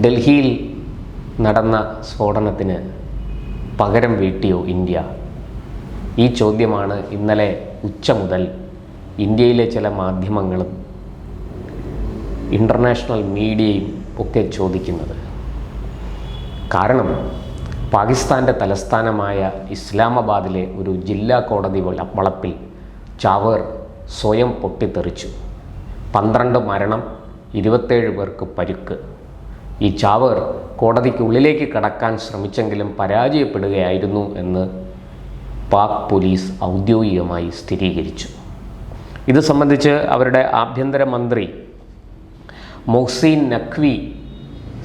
ഡൽഹിയിൽ നടന്ന സ്ഫോടനത്തിന് പകരം വീട്ടിയോ ഇന്ത്യ? ഈ ചോദ്യമാണ് ഇന്നലെ ഉച്ച മുതൽ ഇന്ത്യയിലെ ചില മാധ്യമങ്ങളും ഇന്റർനാഷണൽ മീഡിയയും ഒക്കെ ചോദിക്കുന്നത്. കാരണം പാകിസ്ഥാന്റെ തലസ്ഥാനമായ ഇസ്ലാമാബാദിലെ ഒരു ജില്ലാ കോടതി വള- വളപ്പിൽ ചാവേർ സ്വയം പൊട്ടിത്തെറിച്ചു. പന്ത്രണ്ട് മരണം ഇരുപത്തേഴ് പേർക്ക് പരുക്ക്. ഈ ചാവർ കോടതിക്കുള്ളിലേക്ക് കടക്കാൻ ശ്രമിച്ചെങ്കിലും പരാജയപ്പെടുകയായിരുന്നു എന്ന് പാക് പോലീസ് ഔദ്യോഗികമായി സ്ഥിരീകരിച്ചു. ഇത് സംബന്ധിച്ച് അവരുടെ ആഭ്യന്തരമന്ത്രി മൊഹ്സീൻ നഖ്വി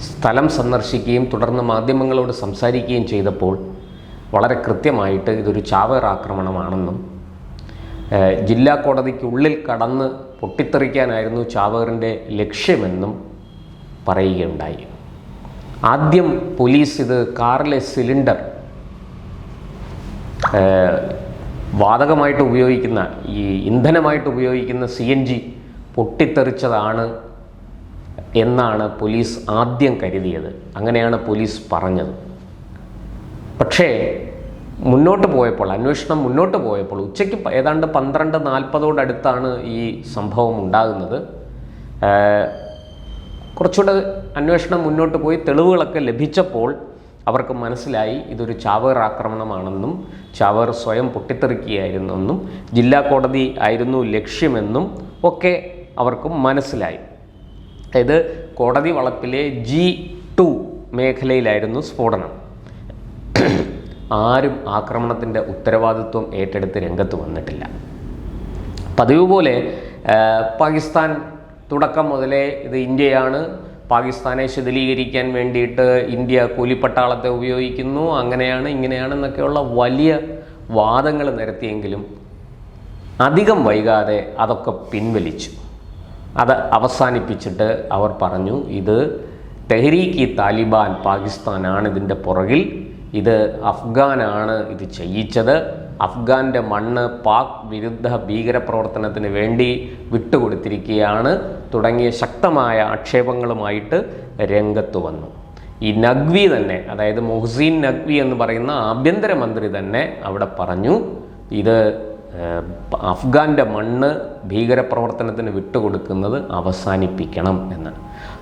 സ്ഥലം സന്ദർശിക്കുകയും തുടർന്ന് മാധ്യമങ്ങളോട് സംസാരിക്കുകയും ചെയ്തപ്പോൾ വളരെ കൃത്യമായിട്ട് ഇതൊരു ചാവർ ആക്രമണമാണെന്നും ജില്ലാ കോടതിക്കുള്ളിൽ കടന്ന് പൊട്ടിത്തെറിക്കാനായിരുന്നു ചാവേറിന്റെ ലക്ഷ്യമെന്നും പറയുകയുണ്ടായി. ആദ്യം പോലീസ് ഇത് കാറിലെ സിലിണ്ടർ വാതകമായിട്ട് ഉപയോഗിക്കുന്ന ഈ ഇന്ധനമായിട്ട് ഉപയോഗിക്കുന്ന സി എൻ ജി പൊട്ടിത്തെറിച്ചതാണ് എന്നാണ് പോലീസ് ആദ്യം കരുതിയത്. അങ്ങനെയാണ് പോലീസ് പറഞ്ഞത്. പക്ഷേ മുന്നോട്ട് പോയപ്പോൾ അന്വേഷണം മുന്നോട്ട് പോയപ്പോൾ ഉച്ചയ്ക്ക് ഏതാണ്ട് പന്ത്രണ്ട് നാൽപ്പതോടടുത്താണ് ഈ സംഭവം ഉണ്ടാകുന്നത്. കുറച്ചുകൂടെ അന്വേഷണം മുന്നോട്ട് പോയി തെളിവുകളൊക്കെ ലഭിച്ചപ്പോൾ അവർക്ക് മനസ്സിലായി ഇതൊരു ചാവേർ ആക്രമണമാണെന്നും ചാവേർ സ്വയം പൊട്ടിത്തെറിക്കുകയായിരുന്നെന്നും ജില്ലാ കോടതി ആയിരുന്നു ലക്ഷ്യമെന്നും ഒക്കെ അവർക്കും മനസ്സിലായി. അതായത് കോടതി വളപ്പിലെ ജി ടു മേഖലയിലായിരുന്നു സ്ഫോടനം. ആരും ആക്രമണത്തിന്റെ ഉത്തരവാദിത്വം ഏറ്റെടുത്ത് രംഗത്ത് വന്നിട്ടില്ല. പതിവ് പോലെ പാകിസ്ഥാൻ തുടക്കം മുതലേ ഇത് ഇന്ത്യയാണ്. പാകിസ്ഥാനെ ശിഥിലീകരിക്കാൻ വേണ്ടിയിട്ട് ഇന്ത്യ കൂലിപ്പട്ടാളത്തെ ഉപയോഗിക്കുന്നു. അങ്ങനെയാണ് ഇങ്ങനെയാണെന്നൊക്കെയുള്ള വലിയ വാദങ്ങൾ നിരത്തിയെങ്കിലും അധികം വൈകാതെ അതൊക്കെ പിൻവലിച്ചു. അത് അവസാനിപ്പിച്ചിട്ട് അവർ പറഞ്ഞു ഇത് തെഹ്രീക്ക് താലിബാൻ പാകിസ്ഥാനാണ് ഇതിന്റെ പുറകിൽ. ഇത് അഫ്ഗാനാണ് ഇത് ചെയ്യിച്ചത്. അഫ്ഗാന്റെ മണ്ണ് പാക് വിരുദ്ധ ഭീകരപ്രവർത്തനത്തിന് വേണ്ടി വിട്ടുകൊടുത്തിരിക്കുകയാണ്. തുടങ്ങിയ ശക്തമായ ആക്ഷേപങ്ങളുമായിട്ട് രംഗത്ത് വന്നു. ഈ നഖ്വി തന്നെ അതായത് മൊഹ്സീൻ നഖ്വി എന്ന് പറയുന്ന ആഭ്യന്തരമന്ത്രി തന്നെ അവിടെ പറഞ്ഞു ഇത് അഫ്ഗാന്റെ മണ്ണ് ഭീകരപ്രവർത്തനത്തിന് വിട്ടുകൊടുക്കുന്നത് അവസാനിപ്പിക്കണം എന്ന്.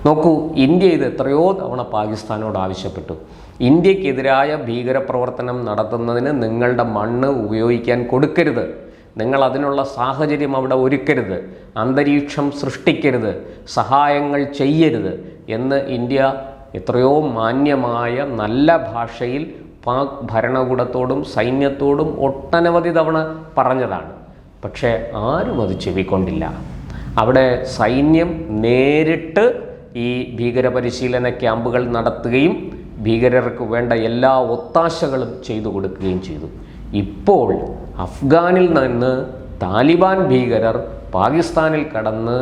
നോക്കൂ ഇന്ത്യ ഇത് എത്രയോ തവണ പാകിസ്ഥാനോട് ആവശ്യപ്പെട്ടു. ഇന്ത്യക്കെതിരായ ഭീകരപ്രവർത്തനം നടത്തുന്നതിന് നിങ്ങളുടെ മണ്ണ് ഉപയോഗിക്കാൻ കൊടുക്കരുത്. നിങ്ങൾ അതിനുള്ള സാഹചര്യം അവിടെ ഒരുക്കരുത്. അന്തരീക്ഷം സൃഷ്ടിക്കരുത്. സഹായങ്ങൾ ചെയ്യരുത് എന്ന് ഇന്ത്യ എത്രയോ മാന്യമായ നല്ല ഭാഷയിൽ പാക് ഭരണകൂടത്തോടും സൈന്യത്തോടും ഒട്ടനവധി തവണ പറഞ്ഞതാണ്. പക്ഷേ ആരും അത് ചെവിക്കൊണ്ടില്ല. അവിടെ സൈന്യം നേരിട്ട് ഈ ഭീകരപരിശീലന ക്യാമ്പുകൾ നടത്തുകയും ഭീകരർക്ക് വേണ്ട എല്ലാ ഒത്താശകളും ചെയ്തു കൊടുക്കുകയും ചെയ്തു. ഇപ്പോൾ അഫ്ഗാനിൽ നിന്ന് താലിബാൻ ഭീകരർ പാകിസ്ഥാനിൽ കടന്ന്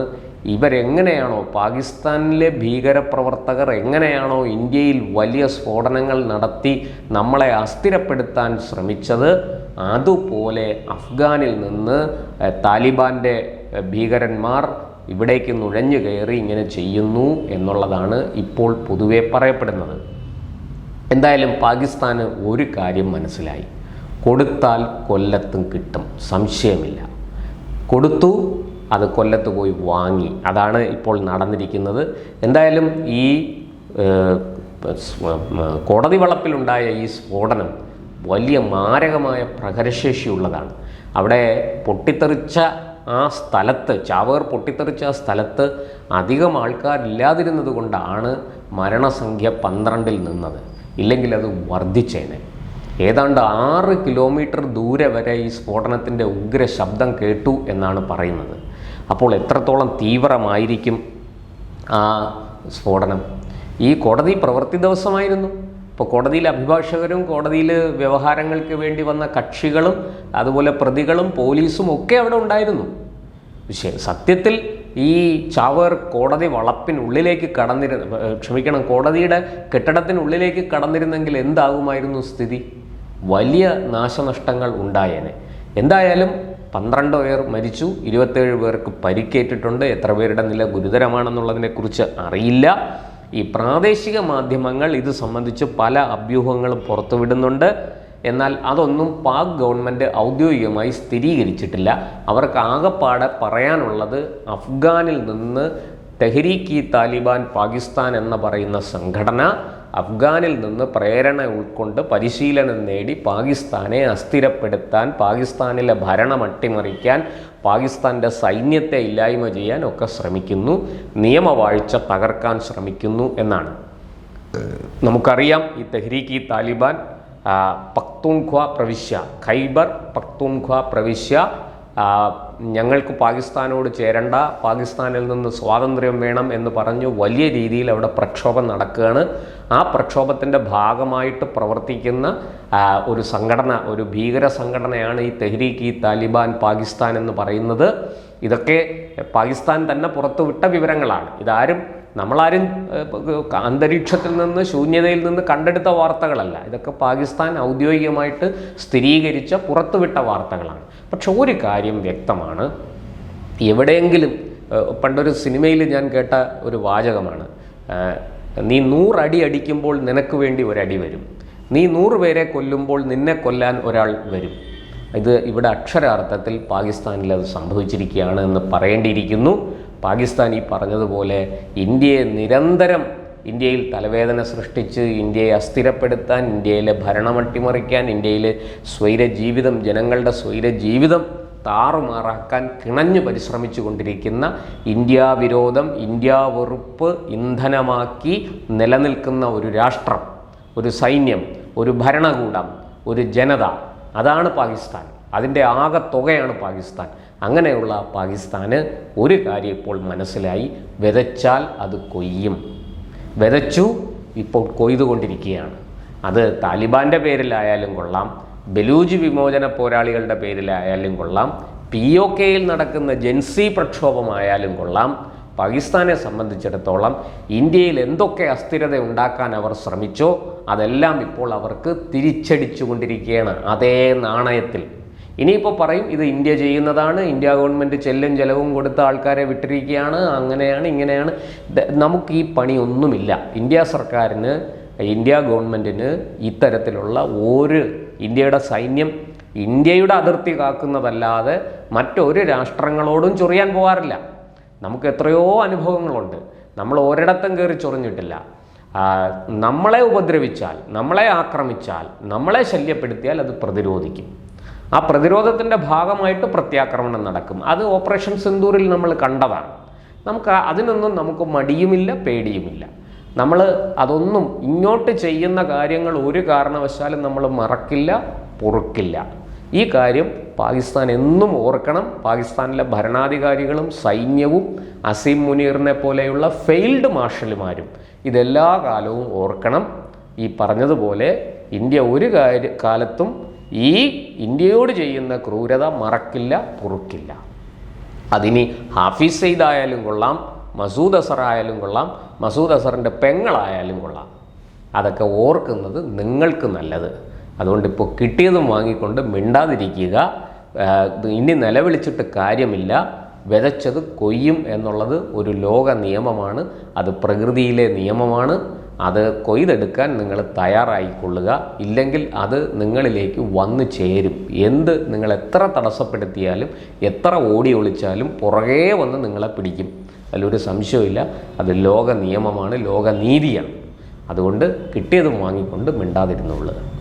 ഇവരെങ്ങനെയാണോ പാകിസ്ഥാനിലെ ഭീകരപ്രവർത്തകർ എങ്ങനെയാണോ ഇന്ത്യയിൽ വലിയ സ്ഫോടനങ്ങൾ നടത്തി നമ്മളെ അസ്ഥിരപ്പെടുത്താൻ ശ്രമിച്ചത് അതുപോലെ അഫ്ഗാനിൽ നിന്ന് താലിബാന്റെ ഭീകരന്മാർ ഇവിടേക്ക് നുഴഞ്ഞു കയറി ഇങ്ങനെ ചെയ്യുന്നു എന്നുള്ളതാണ് ഇപ്പോൾ പൊതുവെ പറയപ്പെടുന്നത്. എന്തായാലും പാകിസ്ഥാന് ഒരു കാര്യം മനസ്സിലായി. കൊടുത്താൽ കൊല്ലത്തും കിട്ടും. സംശയമില്ല. കൊടുത്തു അത് കൊല്ലത്ത് പോയി വാങ്ങി. അതാണ് ഇപ്പോൾ നടന്നിരിക്കുന്നത്. എന്തായാലും ഈ കോടതി വളപ്പിലുണ്ടായ ഈ സ്ഫോടനം വലിയ മാരകമായ പ്രഹരശേഷിയുള്ളതാണ് അവിടെ പൊട്ടിത്തെറിച്ച ആ സ്ഥലത്ത് ചാവേർ പൊട്ടിത്തെറിച്ച ആ സ്ഥലത്ത് അധികം ആൾക്കാരില്ലാതിരുന്നത് കൊണ്ടാണ് മരണസംഖ്യ പന്ത്രണ്ടിൽ നിന്നത്. ഇല്ലെങ്കിൽ അത് വർദ്ധിച്ചേനെ. ഏതാണ്ട് ആറ് കിലോമീറ്റർ ദൂരെ വരെ ഈ സ്ഫോടനത്തിന്റെ ഉഗ്ര ശബ്ദം കേട്ടു എന്നാണ് പറയുന്നത്. അപ്പോൾ എത്രത്തോളം തീവ്രമായിരിക്കും ആ സ്ഫോടനം? ഈ കോടതി പ്രവൃത്തി ദിവസമായിരുന്നു. ഇപ്പോൾ കോടതിയിലെ അഭിഭാഷകരും കോടതിയിൽ വ്യവഹാരങ്ങൾക്ക് വേണ്ടി വന്ന കക്ഷികളും അതുപോലെ പ്രതികളും പോലീസും ഒക്കെ അവിടെ ഉണ്ടായിരുന്നു. പക്ഷേ സത്യത്തിൽ ഈ ചാവേർ കോടതി വളപ്പിനുള്ളിലേക്ക് കടന്നിരുന്ന ക്ഷമിക്കണം കോടതിയുടെ കെട്ടിടത്തിനുള്ളിലേക്ക് കടന്നിരുന്നെങ്കിൽ എന്താകുമായിരുന്നു സ്ഥിതി? വലിയ നാശനഷ്ടങ്ങൾ ഉണ്ടായേനെ. എന്തായാലും പന്ത്രണ്ട് പേർ മരിച്ചു ഇരുപത്തേഴ് പേർക്ക് പരിക്കേറ്റിട്ടുണ്ട്. എത്ര പേരുടെ നില ഗുരുതരമാണെന്നുള്ളതിനെക്കുറിച്ച് അറിയില്ല. ഈ പ്രാദേശിക മാധ്യമങ്ങൾ ഇത് സംബന്ധിച്ച് പല അഭ്യൂഹങ്ങളും പുറത്തുവിടുന്നുണ്ട്. എന്നാൽ അതൊന്നും പാക് ഗവൺമെന്റ് ഔദ്യോഗികമായി സ്ഥിരീകരിച്ചിട്ടില്ല. അവർക്ക് ആകപ്പാടെ പറയാനുള്ളത് അഫ്ഗാനിൽ നിന്ന് തെഹരീക്ക് താലിബാൻ പാകിസ്ഥാൻ എന്ന് പറയുന്ന സംഘടന അഫ്ഗാനിൽ നിന്ന് പ്രേരണ ഉൾക്കൊണ്ട് പരിശീലനം നേടി പാകിസ്ഥാനെ അസ്ഥിരപ്പെടുത്താൻ പാകിസ്ഥാനിലെ ഭരണം അട്ടിമറിക്കാൻ പാകിസ്ഥാന്റെ സൈന്യത്തെ ഇല്ലായ്മ ചെയ്യാൻ ഒക്കെ ശ്രമിക്കുന്നു. നിയമവാഴ്ച തകർക്കാൻ ശ്രമിക്കുന്നു എന്നാണ്. നമുക്കറിയാം ഈ തെഹ്രീക്ക് താലിബാൻ പക്തൂൺഖ്വ പ്രവിശ്യ. ഖൈബർ പക്തൂൺഖ്വ പ്രവിശ്യ. ഞങ്ങൾക്ക് പാകിസ്ഥാനോട് ചേരണ്ട പാകിസ്ഥാനിൽ നിന്ന് സ്വാതന്ത്ര്യം വേണം എന്ന് പറഞ്ഞു വലിയ രീതിയിൽ അവിടെ പ്രക്ഷോഭം നടക്കുകയാണ്. ആ പ്രക്ഷോഭത്തിന്റെ ഭാഗമായിട്ട് പ്രവർത്തിക്കുന്ന ഒരു സംഘടന ഒരു ഭീകര സംഘടനയാണ് ഈ തെഹ്രീക്ക് ഈ താലിബാൻ പാകിസ്ഥാൻ എന്ന് പറയുന്നത്. ഇതൊക്കെ പാകിസ്ഥാൻ തന്നെ പുറത്തുവിട്ട വിവരങ്ങളാണ്. ഇതാരും നമ്മളാരും അന്തരീക്ഷത്തിൽ നിന്ന് ശൂന്യതയിൽ നിന്ന് കണ്ടെടുത്ത വാർത്തകളല്ല. ഇതൊക്കെ പാകിസ്ഥാൻ ഔദ്യോഗികമായിട്ട് സ്ഥിരീകരിച്ച പുറത്തുവിട്ട വാർത്തകളാണ്. പക്ഷെ ഒരു കാര്യം വ്യക്തമാണ്. എവിടെയെങ്കിലും പണ്ടൊരു സിനിമയിൽ ഞാൻ കേട്ട ഒരു വാചകമാണ്. നീ നൂറടി അടിക്കുമ്പോൾ നിനക്ക് വേണ്ടി ഒരടി വരും. നീ നൂറ് പേരെ കൊല്ലുമ്പോൾ നിന്നെ കൊല്ലാൻ ഒരാൾ വരും. ഇത് ഇവിടെ അക്ഷരാർത്ഥത്തിൽ പാകിസ്ഥാനിൽ അത് സംഭവിച്ചിരിക്കുകയാണ് എന്ന് പറയേണ്ടിയിരിക്കുന്നു. പാകിസ്ഥാൻ ഈ പറഞ്ഞതുപോലെ ഇന്ത്യയെ നിരന്തരം ഇന്ത്യയിൽ തലവേദന സൃഷ്ടിച്ച് ഇന്ത്യയെ അസ്ഥിരപ്പെടുത്താൻ ഇന്ത്യയിലെ ഭരണം അട്ടിമറിക്കാൻ ഇന്ത്യയിലെ സ്വൈര ജീവിതം ജനങ്ങളുടെ സ്വൈര ജീവിതം താറുമാറാക്കാൻ കിണഞ്ഞു പരിശ്രമിച്ചു കൊണ്ടിരിക്കുന്ന ഇന്ത്യ വിരോധം ഇന്ത്യ വെറുപ്പ് ഇന്ധനമാക്കി നിലനിൽക്കുന്ന ഒരു രാഷ്ട്രം ഒരു സൈന്യം ഒരു ഭരണകൂടം ഒരു ജനത. അതാണ് പാകിസ്ഥാൻ. അതിന്റെ ആകെ തുകയാണ് പാകിസ്ഥാൻ. അങ്ങനെയുള്ള പാകിസ്ഥാന് ഒരു കാര്യം ഇപ്പോൾ മനസ്സിലായി. വിതച്ചാൽ അത് കൊയ്യും. വിതച്ചു ഇപ്പോൾ കൊയ്തുകൊണ്ടിരിക്കുകയാണ്. അത് താലിബാന്റെ പേരിലായാലും കൊള്ളാം. ബലൂജ് വിമോചന പോരാളികളുടെ പേരിലായാലും കൊള്ളാം. പി ഒ കെയിൽ നടക്കുന്ന ജൻസി പ്രക്ഷോഭമായാലും കൊള്ളാം. പാകിസ്ഥാനെ സംബന്ധിച്ചിടത്തോളം ഇന്ത്യയിൽ എന്തൊക്കെ അസ്ഥിരത ഉണ്ടാക്കാൻ അവർ ശ്രമിച്ചോ അതെല്ലാം ഇപ്പോൾ അവർക്ക് തിരിച്ചടിച്ചുകൊണ്ടിരിക്കുകയാണ്. അതേ നാണയത്തിൽ. ഇനിയിപ്പോൾ പറയും ഇത് ഇന്ത്യ ചെയ്യുന്നതാണ് ഇന്ത്യ ഗവൺമെന്റ് ചെല്ലും ചെലവും കൊടുത്ത ആൾക്കാരെ വിട്ടിരിക്കുകയാണ് അങ്ങനെയാണ് ഇങ്ങനെയാണ്. നമുക്ക് ഈ പണിയൊന്നുമില്ല ഇന്ത്യ സർക്കാരിന് ഇന്ത്യ ഗവൺമെന്റിന് ഇത്തരത്തിലുള്ള ഒരു ഇന്ത്യയുടെ സൈന്യം ഇന്ത്യയുടെ അതിർത്തി കാക്കുന്നതല്ലാതെ മറ്റൊരു രാഷ്ട്രങ്ങളോടും ചൊറിയാൻ പോകാറില്ല. നമുക്ക് എത്രയോ അനുഭവങ്ങളുണ്ട്. നമ്മൾ ഒരിടത്തും കയറി ചൊറിഞ്ഞിട്ടില്ല. നമ്മളെ ഉപദ്രവിച്ചാൽ നമ്മളെ ആക്രമിച്ചാൽ നമ്മളെ ശല്യപ്പെടുത്തിയാൽ അത് പ്രതിരോധിക്കും. ആ പ്രതിരോധത്തിന്റെ ഭാഗമായിട്ട് പ്രത്യാക്രമണം നടക്കും. അത് ഓപ്പറേഷൻ സിന്ദൂറിൽ നമ്മൾ കണ്ടതാണ്. നമുക്ക് അതിനൊന്നും നമുക്ക് മടിയുമില്ല പേടിയുമില്ല. നമ്മൾ അതൊന്നും ഇങ്ങോട്ട് ചെയ്യുന്ന കാര്യങ്ങൾ ഒരു കാരണവശാലും നമ്മൾ മറക്കില്ല പൊറുക്കില്ല. ഈ കാര്യം പാകിസ്ഥാൻ എന്നും ഓർക്കണം. പാകിസ്ഥാനിലെ ഭരണാധികാരികളും സൈന്യവും അസീം മുനീറിനെ പോലെയുള്ള ഫെയിൽഡ് മാർഷലുമാരും ഇതെല്ലാ കാലവും ഓർക്കണം. ഈ പറഞ്ഞതുപോലെ ഇന്ത്യ ഒരു കാര്യ കാലത്തും ഈ ഇന്ത്യയോട് ചെയ്യുന്ന ക്രൂരത മറക്കില്ല പൊറുക്കില്ല. അതിനി ഹാഫിസ് സെയ്ദ് ആയാലും കൊള്ളാം മസൂദ് അസർ ആയാലും കൊള്ളാം മസൂദ് അസറിന്റെ പെങ്ങളായാലും കൊള്ളാം. അതൊക്കെ ഓർക്കുന്നത് നിങ്ങൾക്ക് നല്ലത്. അതുകൊണ്ട് ഇപ്പോൾ കിട്ടിയതും വാങ്ങിക്കൊണ്ട് മിണ്ടാതിരിക്കുക ഇനി നിലവിളിച്ചിട്ട് കാര്യമില്ല വിതച്ചത് കൊയ്യും എന്നുള്ളത് ഒരു ലോക നിയമമാണ് അത് പ്രകൃതിയിലെ നിയമമാണ്. അത് കൊയ്തെടുക്കാൻ നിങ്ങൾ തയ്യാറായിക്കൊള്ളുക. ഇല്ലെങ്കിൽ അത് നിങ്ങളിലേക്ക് വന്നു ചേരും. എന്ത് നിങ്ങൾ എത്ര തടസ്സപ്പെടുത്തിയാലും എത്ര ഓടി ഒളിച്ചാലും പുറകേ വന്ന് നിങ്ങളെ പിടിക്കും. അതിലൊരു സംശയമില്ല അത് ലോക നിയമമാണ് ലോക നീതിയാണ്. അതുകൊണ്ട് കിട്ടിയതും വാങ്ങിക്കൊണ്ട് മിണ്ടാതിരുന്നുള്ളത്